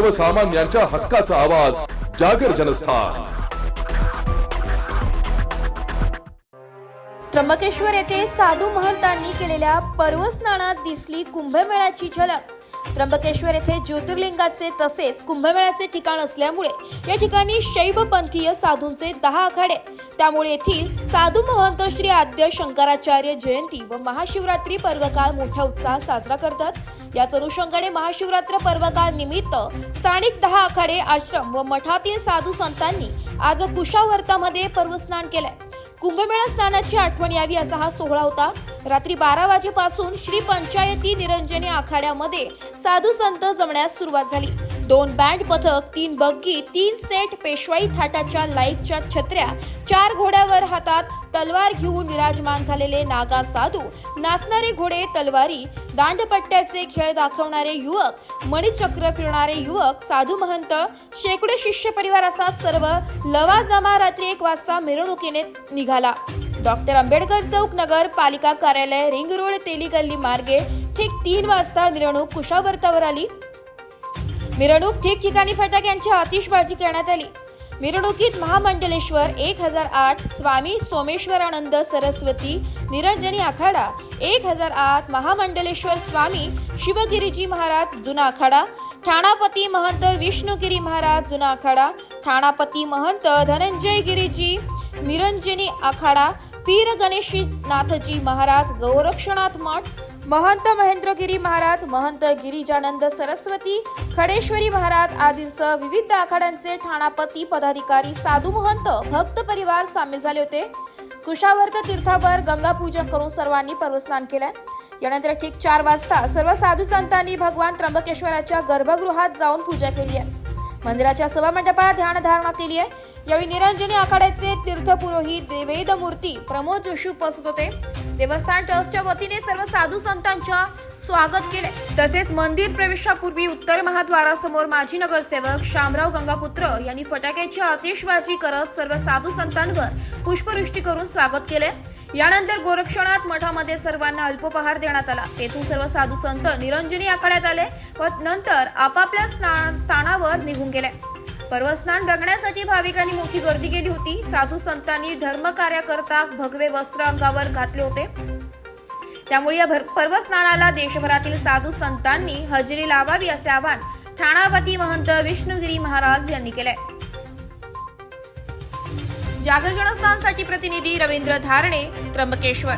सर्वसामान्यांच्या हक्काचा आवाज जागर जनस्थान. त्र्यंबकेश्वर येथे साधू महंतांनी केलेल्या पर्वस्नानात दिसली कुंभमेळ्याची झलक. त्र्यंबकेश्वर येथे ज्योतिर्लिंगाचे तसेच कुंभमेळ्याचे ठिकाण असल्यामुळे या ठिकाणी शैवपंथीय साधूंचे दहा आखाडे. त्यामुळे येथील साधू महंत श्री आद्य शंकराचार्य जयंती व महाशिवरात्री पर्वकाळ मोठ्या उत्साहात साजरा करतात. याच अनुषंगाने महाशिवरात्र पर्वकाळ निमित्त स्थानिक दहा आखाडे आश्रम व मठातील साधू संतांनी आज कुशावर्तामध्ये पर्वस्नान केलंय. कुंभमेळा स्नानाची आठवण यावी असा हा सोहळा होता. रात्री बारा वाजेपासून श्री पंचायती निरंजनी आखाड्यामध्ये साधू संत जमण्यास सुरुवात झाली. दोन बँड पथक तीन बग्गी तीन सेट पेशवाई थाटाच्या लाईटच्या छत्र्या चार घोड्यावर हातात तलवार घेऊन विराजमान झालेले नागा साधू नाचणारे घोडे तलवारी दांडपट्ट्याचे खेळ दाखवणारे युवक मणिचक्र फिरणारे युवक साधू महंत शेकडो शिष्य परिवार असा सर्व लवाजमा रात्री एक वाजता मिरवणुकीने निघाला. डॉक्टर आंबेडकर चौक नगर पालिका कार्यालय रिंग रोड तेली गल्ली मार्गे ठीक तीन वाजता मिरवणूक कुशावर्तावर आली. मिरवणूक ठिकठिकाणी फटाक्यांची आतिषबाजी करण्यात आली. मिरवणुकीत महामंडलेश्वर एक हजार आठ स्वामी सोमेश्वरानंद सरस्वती निरंजनी आखाडा एक हजार आठ महामंडलेश्वर स्वामी शिवगिरीजी महाराज जुना आखाडा ठाणापती महंत विष्णुगिरी महाराज जुना आखाडा ठाणापती महंत धनंजय गिरीजी निरंजनी आखाडा पीर गणेशनाथजी महाराज गौरक्षनाथ मठ महंत महेंद्रगिरी महाराज महंत गिरीजानंद सरस्वती खडेश्वरी महाराज आदींसह विविध आखाड्यांचे ठाणापती पदाधिकारी साधू महंत भक्त परिवार सामील झाले होते. कुशावर्त तीर्थावर गंगापूजन करून सर्वांनी पर्वस्नान केलंय. यानंतर ठीक चार वाजता सर्व साधू संतांनी भगवान त्र्यंबकेश्वराच्या गर्भगृहात जाऊन पूजा केली आहे. मंदिराच्या सभामंडपात ध्यान धारणा केली आहे. यावेळी निरंजनी आखाड्याचे तीर्थपुरोहित देवेद मूर्ती प्रमोद जोशी उपस्थित होते. देवस्थान ट्रस्टच्या वतीने सर्व साधू संतांच्या स्वागत केले. तसेच मंदिर प्रवेशापूर्वी उत्तर महाद्वारासमोर माजी नगरसेवक शामराव गंगापुत्र यांनी फटाक्याची आतिषबाजी करत सर्व साधू संतांवर पुष्पवृष्टी करून स्वागत केले. यानंतर गोरक्षनाथ मठामध्ये सर्वांना अल्पोपहार देण्यात आला. तेथून सर्व साधू संत निरंजनी आखाड्यात आले व नंतर आपापल्या स्ना- स्थानावर निघून गेले. पर्वस्नान बघण्यासाठी भाविकांनी मोठी गर्दी केली होती. साधू संतांनी धर्मकार्याकरता भगवे वस्त्र अंगावर घातले होते. त्यामुळे या भर- पर्वस्नानाला देशभरातील साधू संतांनी हजेरी लावावी असे आवाहन ठाणापती महंत विष्णुगिरी महाराज यांनी केले. जागर जनस्थानसाठी प्रतिनिधी रवींद्र धारणे त्र्यंबकेश्वर.